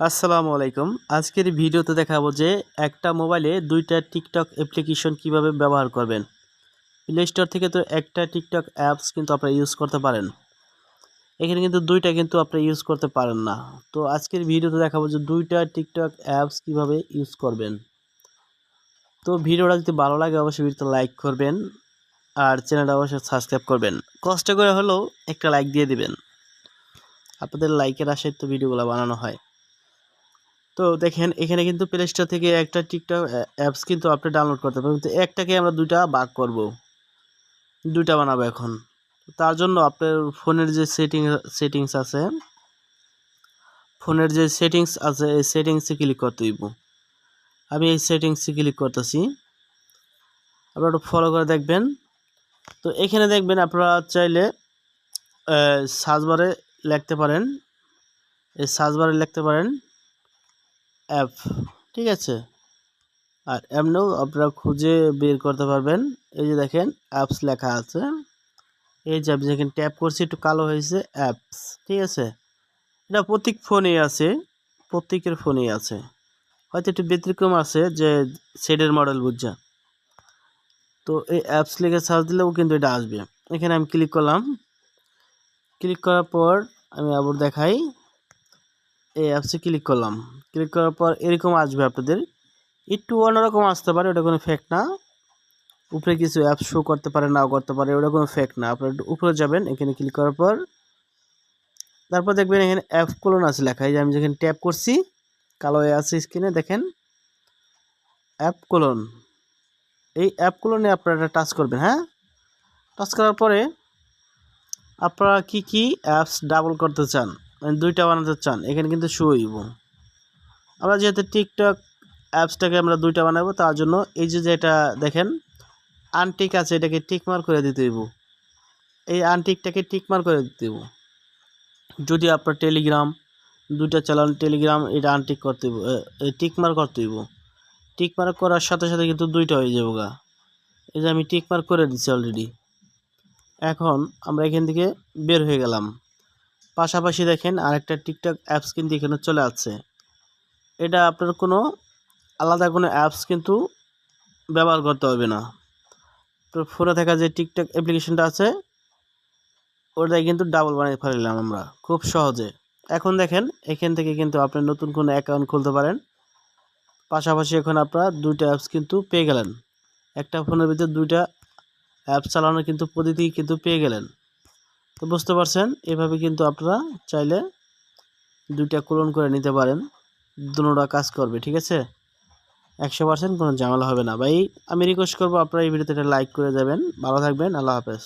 আসসালামু আলাইকুম। আজকের ভিডিওতে দেখাবো যে একটা মোবাইলে দুইটা টিকটক অ্যাপ্লিকেশন কীভাবে ব্যবহার করবেন। প্লে স্টোর থেকে তো একটা টিকটক অ্যাপস কিন্তু আপনারা ইউজ করতে পারেন। এখানে কিন্তু দুইটা কিন্তু আপনারা ইউজ করতে পারেন না। তো আজকের ভিডিওতে দেখাবো যে দুইটা টিকটক অ্যাপস কীভাবে ইউজ করবেন। তো ভিডিওটা যদি ভালো লাগে অবশ্যই ভিডিওতে লাইক করবেন আর চ্যানেলটা অবশ্যই সাবস্ক্রাইব করবেন। কষ্ট করে হলেও একটা লাইক দিয়ে দিবেন। আপনাদের লাইকের আশায় তো ভিডিওগুলো বানানো হয়। তো দেখেন, এখানে কিন্তু প্লে স্টোর থেকে একটা টিকটক অ্যাপস কিন্তু আপনি ডাউনলোড করতে পারবেন। তো একটাকে আমরা দুইটা ভাগ করব। দুইটা বানাবো এখন। তার জন্য আপনার ফোনের যে সেটিং, সেটিংস আছে, ফোনের যে সেটিংস আছে, এই সেটিংসে ক্লিক করতে হইব। আমি এই সেটিংসে ক্লিক করতেছি। আপনারা একটু ফলো করে দেখবেন। তো এখানে দেখবেন আপনারা চাইলে সার্চ বারে লিখতে পারেন। এই সার্চ বারে লিখতে পারেন। অ্যাপ ঠিক আছে? আর এমনিও আপনারা খুঁজে বের করতে পারবেন। এই যে দেখেন অ্যাপস লেখা আছে। এই যে আপনি যেখানে ট্যাপ করছি, একটু কালো হয়েছে অ্যাপস ঠিক আছে? এটা প্রত্যেক ফোনেই আছে প্রত্যেকের ফোনেই আছে। হয়তো একটু ব্যতিক্রম আছে যে সেডের মডেল বুঝছা তো এই অ্যাপস লিখে সার্চ দিলেও কিন্তু এটা আসবে। এখানে আমি ক্লিক করলাম। ক্লিক করার পর আমি আবার দেখাই। এই অ্যাপসে ক্লিক করলাম। ক্লিক করার পর এরকম আসবে আপনাদের। একটু অন্যরকম আসতে পারে, ওটা কোনো ফেক না। উপরে কিছু অ্যাপ শো করতে পারে, নাও করতে পারে, ওটা কোনো ফেক না। আপনার উপরে যাবেন, এখানে ক্লিক করার পর। তারপর দেখবেন এখানে অ্যাপ কোলন আছে লেখা। এই যে আমি যেখানে ট্যাপ করছি, কালো আছে স্ক্রিনে দেখেন। অ্যাপ কোলন এই অ্যাপ কোলনে আপনারা টাচ করবেন হ্যাঁ? টাচ করার পরে আপনারা কি কি অ্যাপস ডাবল করতে চান? মানে দুইটা বানাতে চান, এখানে কিন্তু শো হইব। আমরা যেহেতু টিকটক অ্যাপসটাকে আমরা দুইটা বানাবো, তার জন্য এই যে যেটা দেখেন আনটিক আছে, এটাকে টিকমার করে দিতে হইব। এই আনটিকটাকে টিকমার করে দিতে হইব। যদি আপনার টেলিগ্রাম দুইটা চালান টেলিগ্রাম এটা আনটিক করতে টিকমার করতে হইব। টিকমার করার সাথে সাথে কিন্তু দুইটা হয়ে যাব গা। এই যে আমি টিকমার করে দিচ্ছি অলরেডি এখন আমরা এখান থেকে বের হয়ে গেলাম। পাশাপাশি দেখেন আরেকটা টিকটক অ্যাপস কিন্তু এখানে চলে আসছে। এটা আপনার কোনো আলাদা কোনো অ্যাপস কিন্তু ব্যবহার করতে হবে না। তো ফোনে থাকা যে টিকটক অ্যাপ্লিকেশনটা আছে, ওটাই কিন্তু ডাবল বানিয়ে ফেললাম আমরা, খুব সহজে। এখন দেখেন, এখান থেকে কিন্তু আপনি নতুন কোনো অ্যাকাউন্ট খুলতে পারেন। পাশাপাশি এখন আপনারা দুইটা অ্যাপস কিন্তু পেয়ে গেলেন। একটা ফোনের ভিতরে দুইটা অ্যাপস চালানো কিন্তু পদ্ধতি কিন্তু পেয়ে গেলেন। তো বুঝতে পারছেন? এভাবে কিন্তু আপনারা চাইলে দুইটা ক্লোন করে নিতে পারেন। দুটোটা কাজ করবে, ঠিক আছে? একশো পার্সেন্ট কোনো ঝামেলা হবে না। ভাই, আমি রিকোয়েস্ট করব আপনারা এই ভিডিওতে একটা লাইক করে দেবেন। ভালো থাকবেন, আল্লাহ হাফেজ।